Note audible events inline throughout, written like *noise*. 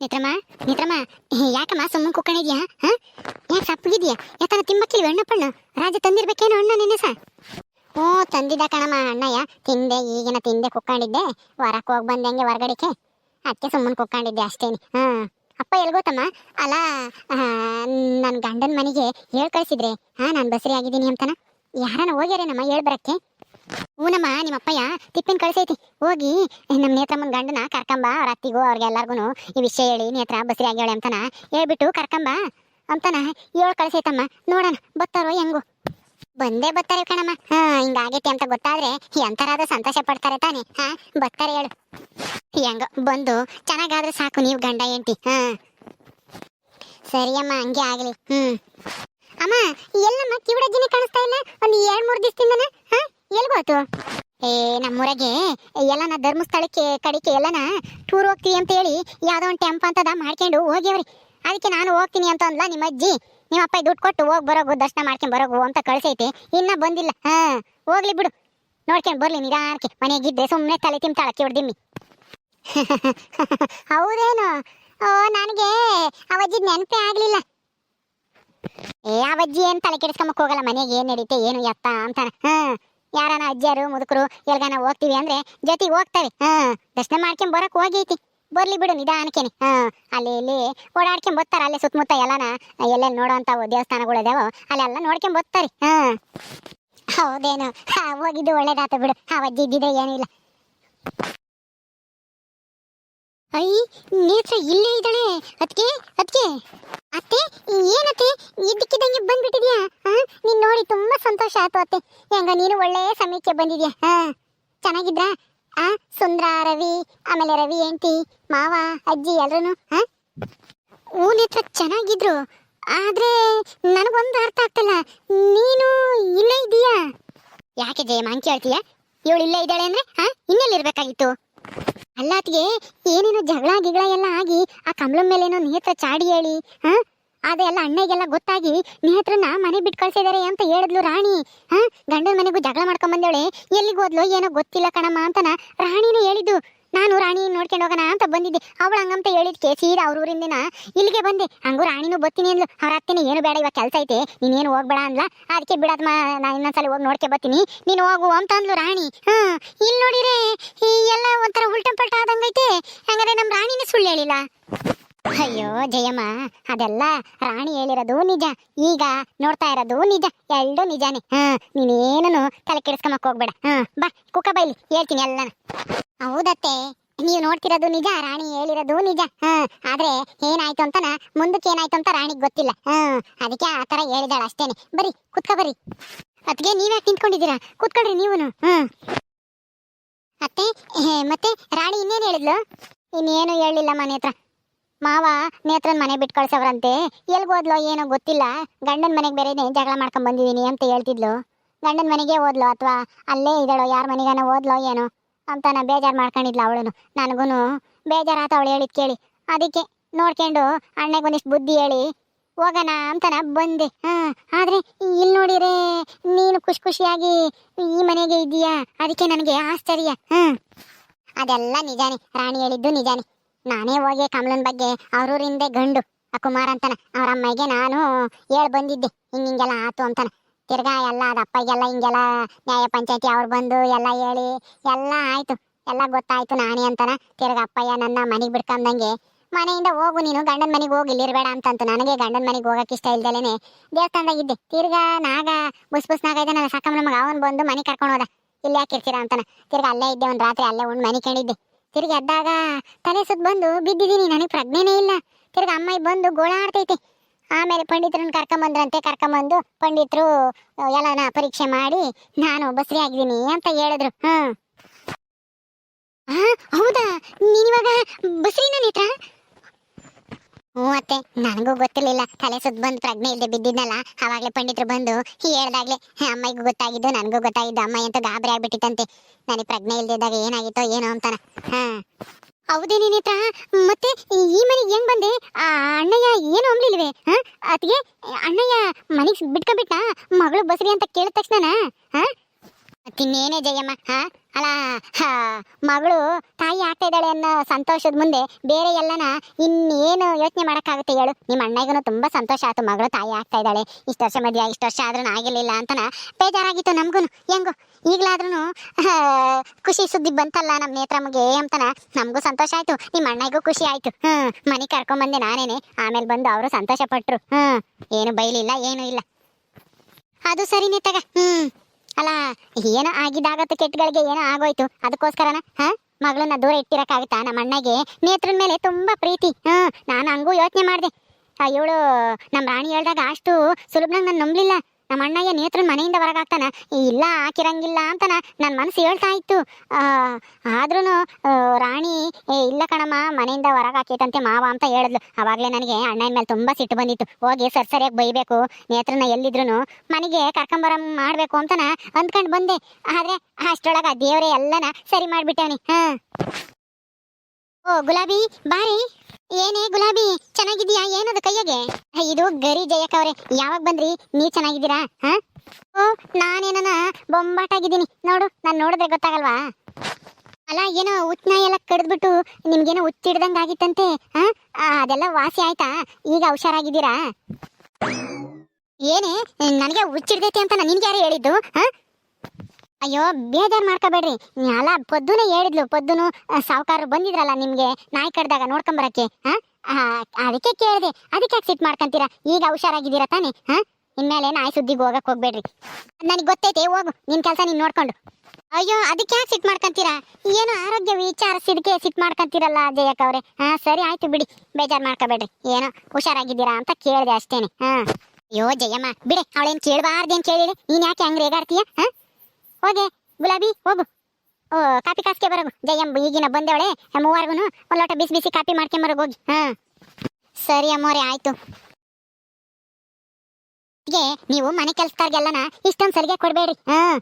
ನೇತ್ರಮ್ಮ, ನಿತ್ರಮ್ಮ ಯಾಕಮ್ಮ ಸುಮ್ಮನೆ ಕುಕ್ಕಣಿದ್ಯಾ ಹಾ? ಯಾಕೆ ಸಪ್ಪಗಿದ್ಯಾ ಯಾಕಂದ್ರೆ ತಿಂಬಕ್ಕಿಲ್ವ ಅಣ್ಣಪ್ಪಣ್ಣ ರಾಜ ತಂದಿರ್ಬೇಕೇನೋ ಅಣ್ಣ ನಿನ್ನೆ ಸಾ ಹ್ಞೂ ತಂದಿದ್ದ ಕಣಮ್ಮ ಅಣ್ಣಯ್ಯ. ತಿಂದೆ, ಈಗಿನ ತಿಂದೆ ಕುಕ್ಕೊಂಡಿದ್ದೆ ಹೊರಕ್ಕೆ ಹೋಗಿ ಬಂದಂಗೆ ಹೊರಗಡೆಗೆ. ಅದಕ್ಕೆ ಸುಮ್ಮನೆ ಕುಕ್ಕೊಂಡಿದ್ದೆ ಅಷ್ಟೇನೆ. ಹಾಂ. ಅಪ್ಪ ಗೊತ್ತಮ್ಮ ಅಲ್ಲ ನನ್ನ ಗಂಡನ ಮನೆಗೆ ಹೇಳ್ ಕಳಿಸಿದ್ರೆ. ಹಾಂ, ನಾನು ಬಸರಿ ಆಗಿದ್ದೀನಿ ಅಂತನ? ಯಾರನ್ನ ಹೋಗ್ಯಾರೇನಮ್ಮ ಹೇಳ್ ಬರಕ್ಕೆ? ಹೂನಮ್ಮ ನಿಮ್ಮ ಅಪ್ಪಯ್ಯ ತಿಪ್ಪಿನ ಕಳಿಸೈತಿ. ಹೋಗಿ, ನಮ್ಮ ನೇತ್ರಮ್ಮನ ಗಂಡನ ಕರ್ಕಂಬ ಅವ್ರ ಅತ್ತಿಗೂ ಅವ್ರಿಗೆಲ್ಲರಿಗೂ ಈ ವಿಷಯ ಹೇಳಿ, ನೇತ್ರ ಬಸರಿ ಆಗ್ಯಾಳೆ ಅಂತನ ಹೇಳ್ಬಿಟ್ಟು ಕರ್ಕಂಬ ಅಂತನ ಏಳು ಕಳಿಸೈತಮ್ಮ. ನೋಡೋಣ, ಬತ್ತಾರೋ ಹೆಂಗು. ಬಂದೇ ಬತ್ತಾರೆ ಕಣಮ್ಮ. ಹಾ, ಹಿಂಗಾಗೈತಿ ಅಂತ ಗೊತ್ತಾದ್ರೆ ಎಂತರಾದ ಸಂತೋಷ ಪಡ್ತಾರೆ ತಾನೆ. ಹಾ, ಬತ್ತಾರೆ ಹೇಳು. ಹೆಂಗ, ಬಂದು, ಚೆನ್ನಾಗಾದ್ರೆ ಸಾಕು ನೀವು ಗಂಡ ಹೆಂಡ್ತಿ. ಹಾ. ಸರಿಯಮ್ಮ, ಹಂಗೆ ಆಗ್ಲಿ. ಹ್ಮ್. ಅಮ್ಮ, ಎಲ್ಲಮ್ಮ ಕಿವಿಡಜ್ಜಿನೇ ಕಾಣಿಸ್ತಾ ಇಲ್ಲ ಒಂದು ಎರಡ್ ಮೂರು ದಿವಸದಿಂದನ ಹಾ ಎಲ್ಗೋತು ಏ, ನಮ್ಮೂರಾಗೆ ಎಲ್ಲನ ಧರ್ಮಸ್ಥಳಕ್ಕೆ ಕಡಿಕೆ ಎಲ್ಲನ ಟೂರ್ ಹೋಗ್ತೀವಿ ಅಂತ ಹೇಳಿ ಯಾವ್ದೋ ಒಂದು ಟೆಂಪ್ ಅಂತದ ಮಾಡ್ಕೊಂಡು ಹೋಗ್ಯವ್ರಿ. ಅದಕ್ಕೆ ನಾನು ಹೋಗ್ತೀನಿ ಅಂತ ಅಂದ್ಲ ನಿಮ್ಮ ಅಜ್ಜಿ. ನಿಮ್ಮ ಅಪ್ಪ ದುಡ್ಡು ಕೊಟ್ಟು ಹೋಗಿ ಬರೋಗು, ದರ್ಶನ ಮಾಡ್ಕೊಂಡ್ ಬರೋಗು ಅಂತ ಕಳ್ಸೈತಿ. ಇನ್ನ ಬಂದಿಲ್ಲ. ಹಾ, ಹೋಗ್ಲಿ ಬಿಡು. ನೋಡ್ಕೊಂಡ್ ಬರ್ಲಿ ನಿಧಾನಕ್ಕೆ. ಮನೆಗಿದ್ದೆ ಸುಮ್ಮನೆ ತಲೆ ತಿಂತಾಳ ಹೊಡ್ದಿಮ್ಮಿ *laughs* ಹೌದೇನು? ಓ, ನನಗೆ ಅವಜ್ಜಿ ನೆನಪೇ ಆಗ್ಲಿಲ್ಲ. ಏ ಅವಜ್ಜಿ ಏನ್ ತಲೆ ಕೆಡಿಸ್ಕೊಂಬಕ್ ಹೋಗಲ್ಲ, ಮನೆಗೆ ಏನ್ ನಡೀತೆ, ಏನು ಎತ್ತ ಅಂತಾನ. ಹಾ. ಯಾರನ ಅಜ್ಜಾರು ಮುದುಕರು, ಎಲ್ಗಾನ ಹೋಗ್ತೀವಿ ಅಂದ್ರೆ ಜೊತೆಗೆ ಹೋಗ್ತವೆ. ಹಾ, ದರ್ಶನ ಮಾಡ್ಕೊಂಡ್ ಬರಕ್ ಹೋಗೈತಿ. ಬರ್ಲಿ ಬಿಡು ನಿಧಾನಕ್ಕೇನೆ. ಹಾ, ಅಲ್ಲಿ ಇಲ್ಲಿ ಓಡಾಡ್ಕೊಂಡ್ ಬರ್ತಾರ. ಅಲ್ಲೇ ಸುತ್ತಮುತ್ತ ಎಲ್ಲಾನ, ಎಲ್ಲೆಲ್ಲಿ ನೋಡೋಂತಾವು ದೇವಸ್ಥಾನಗಳು ಇದಾವೋ ಅಲ್ಲೆಲ್ಲ ನೋಡ್ಕೊಂಡ್ ಬರ್ತಾರೆ. ಹಾ. ಹೌದೇನು? ಹೋಗಿದ್ದು ಒಳ್ಳೇದಾತ ಬಿಡು. ಆ ಅಜ್ಜಿ ಇದ್ದಿದ್ರೆ ಏನಿಲ್ಲ ಅಯ್ಯ ನೇತ್ರ ಇಲ್ಲೇ ಇದ್ದಾಳೆ. ಅದಕ್ಕೆ ಅದಕ್ಕೆ ಅತ್ತೆ, ಏನತ್ತೆ? ಇದ್ದಕ್ಕಿದ್ದಂಗೆ ಬಂದ್ಬಿಟ್ಟಿದ್ಯಾ? ನೀನ್ ನೋಡಿ ತುಂಬಾ ಸಂತೋಷ ಆಯ್ತು ಅತ್ತೆ. ಹೆಂಗ ನೀನು ಒಳ್ಳೆ ಸಮಯಕ್ಕೆ ಬಂದಿದ್ಯಾ? ಹಾ ಚೆನ್ನಾಗಿದ್ರಾ? ಆ, ಸುಂದ್ರ, ರವಿ, ಆಮೇಲೆ ರವಿ ಹೆಂಡತಿ, ಮಾವ, ಅಜ್ಜಿ ಎಲ್ರೂ ಹಾ ಊನೇತ್ರ ನೇತ್ರ ಚೆನ್ನಾಗಿದ್ರು, ಆದ್ರೆ ನನಗೊಂದು ಅರ್ಥ ಆಗ್ತಲ್ಲ. ನೀನು ಇಲ್ಲೇ ಇದೀಯಾ ಯಾಕೆ ಜಯ ಮಾಂಕಿ ಹೇಳ್ತೀಯಾ ಇವಳು ಇಲ್ಲೇ ಇದ್ದಾಳೆ ಅಂದ್ರೆ ಹಾ ಇನ್ನೆಲ್ಲಿರ್ಬೇಕಾಗಿತ್ತು? ಅಲ್ಲ ಏನೇನು ಜಗಳ ಗಿಗಳ ಎಲ್ಲ ಆಗಿ ಆ ಕಮಲ ಮೇಲೇನೋ ನೇತ್ರ ಚಾಡಿ ಹೇಳಿ, ಹಾ? ಅದೆಲ್ಲ ಅಣ್ಣಗೆಲ್ಲ ಗೊತ್ತಾಗಿ ನೇತ್ರನ ಮನೆ ಬಿಟ್ಟು ಕಳ್ಸಿದಾರೆ ಅಂತ ಹೇಳಿದ್ಲು ರಾಣಿ. ಹಾ? ಗಂಡನ ಮನೆಗೂ ಜಗಳ ಮಾಡ್ಕೊಂಡ್ ಬಂದೇಳೆ ಎಲ್ಲಿಗೆ ಹೋದ್ಲು ಏನೋ ಗೊತ್ತಿಲ್ಲ ಕಣಮ್ಮ ಅಂತನ ರಾಣಿನೇ ಹೇಳಿದ್ದು. ನಾನು ರಾಣಿ ನೋಡ್ಕೊಂಡು ಹೋಗೋಣ ಅಂತ ಬಂದಿದ್ದೆ. ಅವಳು ಹಂಗಂತ ಹೇಳಿದ್ಕೆ ಸೀದಾ ಅವ್ರ ಊರಿಂದಿನ? ಇಲ್ಲಿಗೆ ಬಂದೆ. ಹಂಗೂ ರಾಣಿನೂ ಬರ್ತೀನಿ ಅಂದ್ಲು. ಅವ್ರ ಅತ್ತೆನೇ ಏನು ಬೇಡ, ಇವಾಗ ಕೆಲಸ ಐತೆ. ನೀನೇನು ಹೋಗ್ಬೇಡ ಅಂದ್ಲ? ಅದಕ್ಕೆ ಬಿಡತ್ಮ ನಾ ಇನ್ನೊಂದ್ಸಲ ಹೋಗಿ ನೋಡ್ಕೆ ಬರ್ತೀನಿ. ನೀನು ಹೋಗು ಅಂತ ಅಂದ್ಲು ರಾಣಿ. ಹಾ, ಇಲ್ಲಿ ಈ ಎಲ್ಲ ಒಂಥರ ಉಲ್ಟಂ ಪಲ್ಟ ಆದಂಗೈತೆ. ಹಂಗಾರೆ ನಮ್ಮ ರಾಣಿನೇ ಸುಳ್ಳು ಹೇಳಿಲ್ಲ? ಅಯ್ಯೋ, ಜಯಮ್ಮ, ಅದೆಲ್ಲ ರಾಣಿ ಹೇಳಿರೋದು ನಿಜ. ಈಗ ನೋಡ್ತಾ ಇರೋದು ನಿಜ. ಎರಡು ನಿಜಾನೇ. ಹಾ ನೀನೇನೂ ತಲೆ ಕೆಡಿಸ್ಕೊಂಬಕ್ ಹೋಗ್ಬೇಡ. ಹಾ, ಬಾ, ಕುಕ್ಕ ಬೈಲಿ, ಹೇಳ್ತೀನಿ ಎಲ್ಲಾನ. ಹೌದತ್ತೆ, ನೀವು ನೋಡ್ತಿರೋದು ನಿಜ, ರಾಣಿ ಹೇಳಿರೋದು ನಿಜ. ಹಾ, ಆದ್ರೆ ಏನಾಯ್ತು ಅಂತನ ಮುಂದಕ್ಕೆ ಏನಾಯ್ತು ಅಂತ ರಾಣಿಗ್ ಗೊತ್ತಿಲ್ಲ. ಹಾ, ಅದಕ್ಕೆ ಆ ತರ ಹೇಳಿದಾಳ ಅಷ್ಟೇನೆ. ಬರಿ, ಕುತ್ಕ ಬರಿ. ಅದಕ್ಕೆ ನೀವ್ಯಾಕೆ ನಿಂತ್ಕೊಂಡಿದ್ದೀರಾ? ಕುತ್ಕೊಳ್ರಿ ನೀವುನು. ಹ್ಮ್ ಅತ್ತೆ ಮತ್ತೆ ರಾಣಿ ಇನ್ನೇನು ಹೇಳಿದ್ಲು? ಇನ್ನೇನು ಹೇಳಿಲ್ಲ ಮನೆ ಹತ್ರ. ಮಾವ, ನೇತ್ರನ್ ಮನೆ ಬಿಟ್ಟು ಕಳ್ಸವ್ರಂತೆ. ಎಲ್ ಹೋದ್ಲೋ ಏನೋ ಗೊತ್ತಿಲ್ಲ. ಗಂಡನ ಮನೆಗೆ ಬೇರೆನೆ ಜಗಳ ಮಾಡ್ಕೊಂಡ್ ಬಂದಿದೀನಿ ಅಂತ ಹೇಳ್ತಿದ್ಲು. ಗಂಡನ ಮನೆಗೆ ಓದ್ಲು ಅಥವಾ ಅಲ್ಲೇ ಇದ್ದಾಳೋ, ಯಾರ ಮನೆಗಾನ ಓದ್ಲೋ ಏನೋ ಅಂತ ನಾ ಬೇಜಾರು ಮಾಡ್ಕೊಂಡಿದ್ಲ ಅವಳನು ನನಗೂ ಆತ ಅವಳು ಹೇಳಿದ್ ಕೇಳಿ. ಅದಕ್ಕೆ ನೋಡ್ಕೊಂಡು ಅಣ್ಣಗೆ ಒಂದಿಷ್ಟು ಬುದ್ಧಿ ಹೇಳಿ, ಹೋಗೋಣ ಅಂತನ ಬಂದೆ. ಹಾ, ಆದ್ರೆ ಇಲ್ಲಿ ನೋಡಿರೆ, ನೀನು ಖುಷಿ ಖುಷಿಯಾಗಿ ಈ ಮನೆಗೆ ಇದೀಯಾ ಅದಕ್ಕೆ ನನಗೆ ಆಶ್ಚರ್ಯ. ಹ್ಮ್. ಅದೆಲ್ಲ ನಿಜಾನೆ. ರಾಣಿ ಹೇಳಿದ್ದು ನಿಜಾನೇ. ನಾನೇ ಹೋಗಿ ಕಮಲನ್ ಬಗ್ಗೆ ಅವ್ರೂರಿಂದೆ ಗಂಡು, ಆ ಕುಮಾರ್ ಅಂತಾನ. ಅವ್ರ ಅಮ್ಮಗೆ ನಾನು ಹೇಳ್ ಬಂದಿದ್ದೆ, ಹಿಂಗ್ ಹಿಂಗೆಲ್ಲ ಆತು ಅಂತಾನ. ತಿರ್ಗಾ ಎಲ್ಲ ಅದ ಅಪ್ಪಗೆಲ್ಲ ಹಿಂಗೆಲ್ಲ ನ್ಯಾಯ ಪಂಚಾಯತಿ ಅವ್ರು ಬಂದು ಎಲ್ಲ ಹೇಳಿ, ಎಲ್ಲ ಆಯ್ತು, ಎಲ್ಲ ಗೊತ್ತಾಯ್ತು ನಾನೇ ಅಂತಾನ. ತಿರ್ಗಾ ಅಪ್ಪಯ್ಯ ನನ್ನ ಮನೆಗೆ ಬಿಡ್ಕೊಂಡಂಗೆ ಮನೆಯಿಂದ ಹೋಗು ನೀನು, ಗಂಡನ ಮನೆಗೆ ಹೋಗಿ ಇಲ್ಲಿರ್ಬೇಡ ಅಂತಂತು. ನನಗೆ ಗಂಡನ ಮನೆಗೆ ಹೋಗಕ್ಕೆ ಇಷ್ಟ ಇಲ್ದಲೇನೆ ದೇವಸ್ಥಾನದಾಗ ಇದ್ದೆ. ತಿರ್ಗಾ ನಾಗ ಬುಸ್ ಬುಸ್ ನಾಗ ನನ್ನ ಸಾಕಮ್ಮ ನಮಗೆ ಅವನ್ ಬಂದು ಮನೆ ಕರ್ಕೊಂಡು ಹೋದ. ಇಲ್ಲಿ ಯಾಕೆ ಇರ್ತೀರಾ ಅಂತಾನ. ತಿರ್ಗಾ ಅಲ್ಲೇ ಇದ್ದೆ, ಒಂದು ರಾತ್ರಿ ಅಲ್ಲೇ ಉಂಡು ಮನೆ ಕಂಡಿದ್ದೆ ತಿರ್ಗಿ ಎದ್ದಾಗ ತಲೆ ಸುತ್ತ ಬಂದು ಬಿದ್ದಿದ್ದೀನಿ, ನನಗೆ ಪ್ರಜ್ಞೆನೇ ಇಲ್ಲ. ತಿರ್ಗಿ ಅಮ್ಮಾಯಿ ಬಂದು ಗೋಳಾಡ್ತೈತೆ. ಆಮೇಲೆ ಪಂಡಿತರನ್ನ ಕರ್ಕೊಂಬಂದ್ರಂತೆ, ಕರ್ಕೊಂಬಂದು ಪಂಡಿತರು ಎಲ್ಲನ ಪರೀಕ್ಷೆ ಮಾಡಿ ನಾನು ಬಸ್ರಿ ಆಗಿದ್ದೀನಿ ಅಂತ ಹೇಳಿದ್ರು. ಹಾಂ. ಹೌದಾ? ನೀನಿವಾಗ ಬಸ್ರಿನ ನೇತ್ರ ಹ್ಞೂ ಅತ್ತೆ, ನನಗೂ ಗೊತ್ತಿರ್ಲಿಲ್ಲ. ತಲೆ ಸುತ್ತ ಬಂದು ಪ್ರಜ್ಞೆ ಇಲ್ಲದೆ ಬಿದ್ದಿದ್ನಲ್ಲ, ಅವಾಗಲೇ ಪಂಡಿತರು ಬಂದು ಹೇಳ್ದಾಗ್ಲೆ ಅಮ್ಮಗೂ ಗೊತ್ತಾಗಿದ್ದು, ನನಗೂ ಗೊತ್ತಾಗಿದ್ದು, ಅಮ್ಮ ಅಂತ ಗಾಬರಿ ಆಗ್ಬಿಟ್ಟಿತ್ತಂತೆ. ನನಗೆ ಪ್ರಜ್ಞೆ ಇಲ್ದಿದ್ದಾಗ ಏನಾಗಿತ್ತೋ ಏನೋ ಅಂತಾನ. ಹಾ. ಹೌದೇನೇನೇತ್ರ ಮತ್ತೆ ಈ ಮನೆಗೆ ಹೆಂಗ್ ಬಂದೆ? ಆ ಅಣ್ಣಯ್ಯ ಏನು ಅಂಬ್ಲಿಲ್ವೆ? ಹಾ ಅತ್ಗೆ ಅಣ್ಣಯ್ಯ ಮನೆಗೆ ಬಿಟ್ಕೊಂಡ್ಬಿಟ್ಟ ಮಗಳು ಬಸ್ರಿ ಅಂತ ಕೇಳಿದ ತಕ್ಷಣ ಹಾ? ಮತ್ತಿನ್ನೇನೇ ಜಯಮ್ಮ, ಹಾ? ಅಲ್ಲ ಮಗಳು ತಾಯಿ ಆಗ್ತಾ ಇದ್ದಾಳೆ ಅನ್ನೋ ಸಂತೋಷದ ಮುಂದೆ ಬೇರೆ ಎಲ್ಲನ ಇನ್ನೇನು ಯೋಚನೆ ಮಾಡೋಕ್ಕಾಗುತ್ತೆ ಹೇಳು. ನಿಮ್ಮ ಅಣ್ಣಗೂ ತುಂಬಾ ಸಂತೋಷ ಆಯ್ತು. ಮಗಳು ತಾಯಿ ಆಗ್ತಾ ಇದ್ದಾಳೆ. ಇಷ್ಟು ವರ್ಷ ಮಧ್ಯ ಇಷ್ಟು ವರ್ಷ ಆದ್ರೂ ಆಗಿರಲಿಲ್ಲ ಅಂತನ ಬೇಜಾರಾಗಿತ್ತು ನಮಗೂ ಹೆಂಗು ಈಗಲಾದ್ರೂ ಖುಷಿ ಸುದ್ದಿ ಬಂತಲ್ಲ ನಮ್ಮ ನೇತ್ರಮ್ಮಗೆ ಅಂತನ ನಮಗೂ ಸಂತೋಷ ಆಯ್ತು. ನಿಮ್ಮ ಅಣ್ಣಗೂ ಖುಷಿ ಆಯ್ತು. ಹ್ಞೂ ಮನೆ ಕರ್ಕೊಂಬಂದೆ ನಾನೇನೆ. ಆಮೇಲೆ ಬಂದು ಅವರು ಸಂತೋಷ ಪಟ್ರು. ಹ್ಞೂ ಏನು ಬೈಲಿಲ್ಲ, ಏನು ಇಲ್ಲ. ಅದು ಸರಿನೇ ತಗ. ಹ್ಮ್. ಅಲ್ಲ ಏನೋ ಆಗಿದ್ದಾಗತ್ತು ಕೆಟ್ಟಗಳಿಗೆ ಏನೋ ಆಗೋಯ್ತು. ಅದಕ್ಕೋಸ್ಕರನ, ಹ? ಮಗಳನ್ನ ದೂರ ಇಟ್ಟಿರಕ್ಕಾಗುತ್ತಾ? ನಮ್ಮ ಅಣ್ಣಗೆ? ನೇತ್ರನ ಮೇಲೆ ತುಂಬಾ ಪ್ರೀತಿ. ಹಾ, ನಾನು ಹಂಗೂ ಯೋಚನೆ ಮಾಡಿದೆ. ಇವಳು ನಮ್ಮ ರಾಣಿ ಹೇಳ್ದಾಗ ಅಷ್ಟು ಸುಲಭನಾಗ ನಾನು ನಂಬಲಿಲ್ಲ. ನಮ್ಮ ಅಣ್ಣಯ್ಯ ನೇತ್ರ ಮನೆಯಿಂದ ಹೊರಗಾಗ್ತಾನ ಇಲ್ಲ, ಹಾಕಿರಂಗಿಲ್ಲ ಅಂತನ ನನ್ನ ಮನಸ್ಸು ಹೇಳ್ತಾ ಇತ್ತು. ಆದ್ರೂ ರಾಣಿ, ಏ, ಇಲ್ಲ ಕಣಮ್ಮ, ಮನೆಯಿಂದ ಹೊರಗಾಕೈತಂತೆ ಮಾವ ಅಂತ ಹೇಳಿದ್ಲು. ಅವಾಗಲೇ ನನಗೆ ಅಣ್ಣನ ಮೇಲೆ ತುಂಬಾ ಸಿಟ್ಟು ಬಂದಿತ್ತು. ಹೋಗಿ ಸರ್ ಸರಿಯಾಗಿ ಬೈಬೇಕು, ನೇತ್ರನ ಎಲ್ಲಿದ್ರು ಮನೆಗೆ ಕರ್ಕೊಂಬರ ಮಾಡ್ಬೇಕು ಅಂತನ ಅಂದ್ಕೊಂಡು ಬಂದೆ. ಆದ್ರೆ ಅಷ್ಟೊಳಗ ದೇವರೇ ಎಲ್ಲನ ಸರಿ ಮಾಡಿಬಿಟ್ಟವನಿ. ಹಾ. ಓ, ಗುಲಾಬಿ, ಬಾರಿ. ಏನೇ ಗುಲಾಬಿ ಚೆನ್ನಾಗಿದ್ಯಾ ಏನದು ಕೈಯಾಗೆ ಇದು ಗರಿ ಜಯಕ್ ಅವ್ರೆ. ಯಾವಾಗ ಬಂದ್ರಿ? ನೀ ಚೆನ್ನಾಗಿದ್ದೀರಾ? ಹಾ? ಓ ನಾನೇನ ಬೊಂಬಾಟಾಗಿದ್ದೀನಿ. ನೋಡು, ನಾನ್ ನೋಡಿದ್ರೆ ಗೊತ್ತಾಗಲ್ವಾ? ಅಲ್ಲ, ಏನೋ ಉತ್ನಾಯ ಎಲ್ಲ ಕಡ್ದ್ಬಿಟ್ಟು ನಿಮ್ಗೇನೋ ಹುಚ್ಚಿಡ್ದಂಗ್ ಆಗಿತ್ತಂತೆ, ಹಾ? ಅದೆಲ್ಲ ವಾಸಿ ಆಯ್ತಾ? ಈಗ ಹುಷಾರಾಗಿದ್ದೀರಾ? ಏನೇ, ನನಗೆ ಹುಚ್ಚಿಡ್ದೈತೆ ಅಂತ ನಿನ್ಗೆ ಯಾರು ಹೇಳಿದ್ದು, ಹಾ? ಅಯ್ಯೋ, ಬೇಜಾರ್ ಮಾಡ್ಕೋಬೇಡ್ರಿ. ಅಲ್ಲ, ಪೊದ್ದುನೆ ಹೇಳಿದ್ಲು, ಪೊದ್ದುನು ಸಾವುಕಾರರು ಬಂದಿದ್ರಲ್ಲ ನಿಮ್ಗೆ, ನಾಯಿ ಕಡ್ದಾಗ ನೋಡ್ಕೊಂಬರಕ್ಕೆ ಹಾ ಅದಕ್ಕೆ ಕೇಳಿದೆ, ಅದಕ್ಕೆ ಯಾಕೆ ಸಿಟ್ ಮಾಡ್ಕೊಂತೀರಾ? ಈಗ ಹುಷಾರಾಗಿದ್ದೀರಾ ತಾನೇ ಹಾ ಇನ್ಮೇಲೆ ನಾಯಿ ಸುದ್ದಿಗೆ ಹೋಗಕ್ಕೆ ಹೋಗ್ಬೇಡ್ರಿ. ನನಗೆ ಗೊತ್ತೈತೆ, ಹೋಗು, ನಿನ್ ಕೆಲಸ ನೀನ್ ನೋಡ್ಕೊಂಡು. ಅಯ್ಯೋ, ಅದಕ್ಕೆ ಯಾಕೆ ಸಿಟ್ ಮಾಡ್ಕೊಂತೀರಾ? ಏನು ಆರೋಗ್ಯ ವಿಚಾರಿಸಿದಕ್ಕೆ ಸಿಟ್ ಮಾಡ್ಕೊಂತೀರಲ್ಲ ಜಯಕ್ಕ ಅವ್ರೆ ಹಾ ಸರಿ, ಆಯ್ತು ಬಿಡಿ, ಬೇಜಾರ್ ಮಾಡ್ಕೋಬೇಡ್ರಿ. ಏನೋ, ಹುಷಾರಾಗಿದ್ದೀರಾ ಅಂತ ಕೇಳಿದೆ ಅಷ್ಟೇನೆ ಹಾ ಅಯ್ಯೋ, ಜಯಮ್ಮ, ಬಿಡಿ, ಅವಳೇನ್ ಕೇಳಬಾರ್ದೇನ್ ಕೇಳಿರಿ ನೀನು ಯಾಕೆ ಹಂಗೆ ರೇಗಾಡ್ತೀಯ ಹಾ ಹೋಗೆ, ಗುಲಾಬಿ, ಹೋಗು. ಓ, ಕಾಪಿ ಕಾಸ್ಕೆ ಬರೋಗು. ಜಯಮ್ಮ ಈಗಿನ ಬಂದವಳೆ ಮೂವರ್ಗು ಒಂದ್ ಲೋಟ ಬಿಸಿ ಬಿಸಿ ಕಾಪಿ ಮಾಡ್ಕೊಂಬರೋಗ್ ಹೋಗಿ. ಹಾ. ಸರಿ ಅಮ್ಮೋರೆ, ಆಯ್ತು. ನೀವು ಮನೆ ಕೆಲ್ಸದಾರ್ಗೆಲ್ಲನ ಇಷ್ಟೊಂದ್ ಸಲಿಗೆ ಕೊಡ್ಬೇಡ್ರಿ. ಹಾ.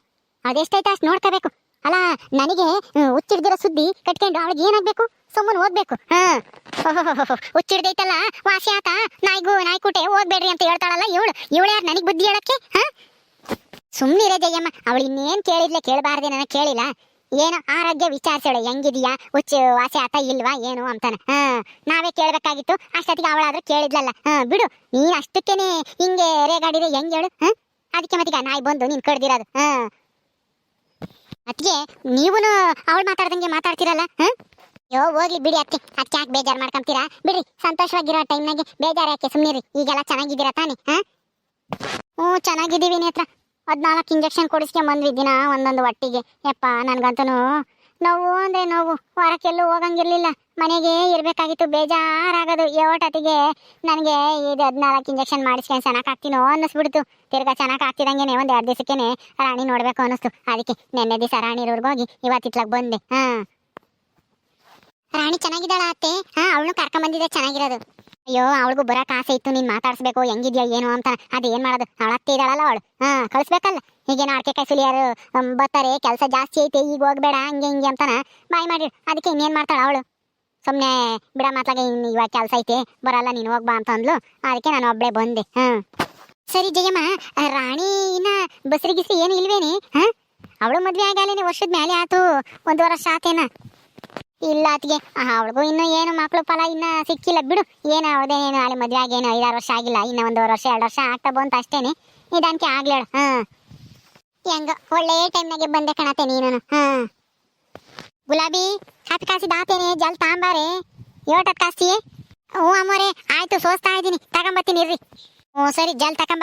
ಅದೆಷ್ಟೈತೆ ಅಷ್ಟು ನೋಡ್ಕೋಬೇಕು. ಅಲ್ಲ, ನನಗೆ ಹುಚ್ಚಿಡ್ದಿರೋ ಸುದ್ದಿ ಕಟ್ಕೊಂಡು ಅವಳಿಗೆ ಏನಾಗ್ಬೇಕು? ಸುಮ್ಮನೆ ಓದ್ಬೇಕು ಹಾ. ಹುಚ್ಚಿಡ್ದೈತಲ್ಲ, ವಾಸಿ ಆತ. ನಾಯಿಗೂ, ನಾಯ್ಕುಟೆ ಓದ್ಬೇಡ್ರಿ ಅಂತ ಹೇಳ್ತಾಳಲ್ಲ ಇವಳು. ಇವಳು ಯಾರು ನನಗೆ ಬುದ್ಧಿ ಹೇಳಕ್ಕೆ? ಹಾ? ಸುಮ್ಮನಿರೇ ಜಯಮ್ಮ, ಅವಳು ಇನ್ನೇನು ಕೇಳಿದ್ಲೆ ಕೇಳಬಾರ್ದೆ ನನಗೆ ಕೇಳಿಲ್ಲ. ಏನೋ ಆರೋಗ್ಯ ವಿಚಾರಿಸೋಳೆ, ಹೆಂಗಿದೆಯಾ? ಹುಚ್ಚು, ವಾಸಿ ಆತ ಇಲ್ವಾ, ಏನು ಅಂತಾನೆ. ಹಾ, ನಾವೇ ಕೇಳಬೇಕಾಗಿತ್ತು. ಅಷ್ಟೊತ್ತಿಗೆ ಅವಳಾದ್ರೂ ಕೇಳಿದ್ಲಲ್ಲ. ಹಾ, ಬಿಡು, ನೀನ್ ಅಷ್ಟಕ್ಕೇನೆ ಹಿಂಗೆ ರೇಗಾಡಿದ್ರೆ ಹೆಂಗ್ ಹೇಳು, ಹಾ? ಅದಕ್ಕೆ ಮತ್ತೀಗ ನಾಯಿ ಬಂದು ನೀನ್ ಕಡ್ದಿರೋದು, ಹಾ? ಅದಕ್ಕೆ ನೀವು ಅವಳು ಮಾತಾಡ್ದಂಗೆ ಮಾತಾಡ್ತಿರಲ್ಲ, ಹಾ? ಯೋ ಹೋಗ್ಲಿ ಬಿಡಿ ಅತ್ತೆ. ಅದಕ್ಕೆ ಯಾಕೆ ಬೇಜಾರು ಮಾಡ್ಕೊಂತೀರಾ? ಬಿಡಿ ಸಂತೋಷವಾಗಿರೋ ಟೈಮ್ನಾಗೆ ಬೇಜಾರು ಯಾಕೆ? ಸುಮ್ಮನಿರಿ ಈಗೆಲ್ಲ ಚೆನ್ನಾಗಿದ್ದೀರಾ ತಾನೇ, ಹಾ? ಹ್ಞೂ, ಚೆನ್ನಾಗಿದ್ದೀವಿ ನೇತ್ರ. ಹದ್ನಾಲ್ಕು ಇಂಜೆಕ್ಷನ್ ಕೊಡಿಸ್ಕೊಂಡ್ ಬಂದ್ವಿ ದಿನ ಒಂದೊಂದು ಒಟ್ಟಿಗೆ. ಯಪ್ಪ, ನನಗಂತೂ ನೋವು ಅಂದ್ರೆ ನೋವು. ವಾರಕ್ಕೆಲ್ಲೂ ಹೋಗಂಗಿರ್ಲಿಲ್ಲ. ಮನೆಗೆ ಇರ್ಬೇಕಾಗಿತ್ತು, ಬೇಜಾರಾಗೋದು. ಏಟತಿಗೆ ನನಗೆ ಇದು ಹದಿನಾಲ್ಕು ಇಂಜೆಕ್ಷನ್ ಮಾಡಿಸ್ಕೊಂಡು ಚೆನ್ನಾಗಿ ಹಾಕ್ತೀನೋ ಅನ್ನಿಸ್ಬಿಡ್ತು. ತಿರ್ಗಾ ಚೆನ್ನಾಗಿ ಹಾಕ್ತಿದಂಗೆ ಒಂದು ಎರಡು ದಿವಸಕ್ಕೇ ರಾಣಿ ನೋಡಬೇಕು ಅನ್ನಿಸ್ತು. ಅದಕ್ಕೆ ನೆನ್ನೆ ದಿವಸ ರಾಣಿರವ್ರಿಗೆ ಹೋಗಿ ಇವತ್ತಿತ್ಲಾಗ ಬಂದೆ. ಹಾ. ರಾಣಿ ಚೆನ್ನಾಗಿದ್ದಾಳ ಅತ್ತೆ? ಹಾ, ಅವಳು ಕರ್ಕೊಂಬಂದಿದ್ದೆ, ಚೆನ್ನಾಗಿರೋದು. ಅಯ್ಯೋ, ಅವಳಿಗೂ ಬರಕ್ ಆಸೆ ಇತ್ತು. ನೀನ್ ಮಾತಾಡ್ಸ್ಬೇಕು, ಹೆಂಗಿದ್ಯಾ ಏನು ಅಂತ. ಅದು ಏನ್ ಮಾಡೋದು? ಅವಳ ಅತ್ತೆ ಇದ್ದಾಳಲ್ಲ ಅವಳು. ಹಾ, ಕಳಿಸ್ಬೇಕಲ್ಲ. ಈಗೇನು ಅರ್ಕೆ ಕೈಸಿಲಿಯಾರು ಬರ್ತಾರೆ, ಕೆಲಸ ಜಾಸ್ತಿ ಐತೆ, ಈಗ ಹೋಗ್ಬೇಡ, ಹಂಗೆ ಹಿಂಗೆ ಅಂತಾನ. ಬಾಯ್ ಮಾಡಿ ಅದಕ್ಕೆ ಇನ್ನೇನ್ ಮಾಡ್ತಾಳ ಅವಳು? ಸುಮ್ನೆ ಬಿಡ ಮಾತಾಗ ಇನ್ ಇವಾಗ ಕೆಲಸ ಐತೆ. ಬರಲ್ಲ, ನೀನು ಹೋಗ್ಬಾ ಅಂತ ಅಂದ್ಲು. ಅದಕ್ಕೆ ನಾನು ಒಬ್ಳೆ ಬಂದೆ. ಹಾ. ಸರಿ ಜಯಮ್ಮ ರಾಣಿ ಇನ್ನ ಬಸ್ರಿ ಗಿಸ್ರಿ ಏನು ಇಲ್ವೇನಿ? ಹಾ? ಅವಳು ಮದ್ವೆ ಆಗಾಲೇನೆ ವರ್ಷದ ಮೇಲೆ ಆತು. ಒಂದು ವರ್ಷ ಆತೇನ? ಇಲ್ಲ ಅತ್ತಿಗೆ. ಅವಳಿಗೂ ಇನ್ನು ಏನು ಮಕ್ಕಳು ಫಲ ಇನ್ನ ಸಿಕ್ಕಿಲ್ಲ. ಬಿಡು. ಏನು ಅವಳದೇನೇನು ಅಲ್ಲಿ ಮದುವೆ ಆಗೇನು ಐದಾರು ವರ್ಷ ಆಗಿಲ್ಲ. ಇನ್ನ ಒಂದೂವರೆ ವರ್ಷ, ಎರಡು ವರ್ಷ ಆಗ್ತಾ ಬಂತ ಅಷ್ಟೇನೆ. ನಿಧಾನಕ್ಕೆ ಆಗ್ಲೇಳ ಹಾ. ಹೆಂಗ, ಒಳ್ಳೆ ಟೈಮ್ನಾಗೆ ಬಂದೆ ಕಣತೆ ನೀನು ಹಾ. ಗುಲಾಬಿ ಕಾಪಿ ಕಾಸಿ ದಾತೇನೆ ಜಲ್ ತಾಂಬಾರೆ. ಯೋಟತ್ ಕಾಸಿ ಹ್ಞೂ ಅಮ್ಮೋರೆ, ಆಯ್ತು, ಸೋಸ್ತಾ ಇದ್ದೀನಿ. ತಗೊಂಬತ್ತೀನಿ ಇರ್ರಿ. ಹ್ಞೂ, ಸರಿ, ಜಲ್ ತಗೊಂಬ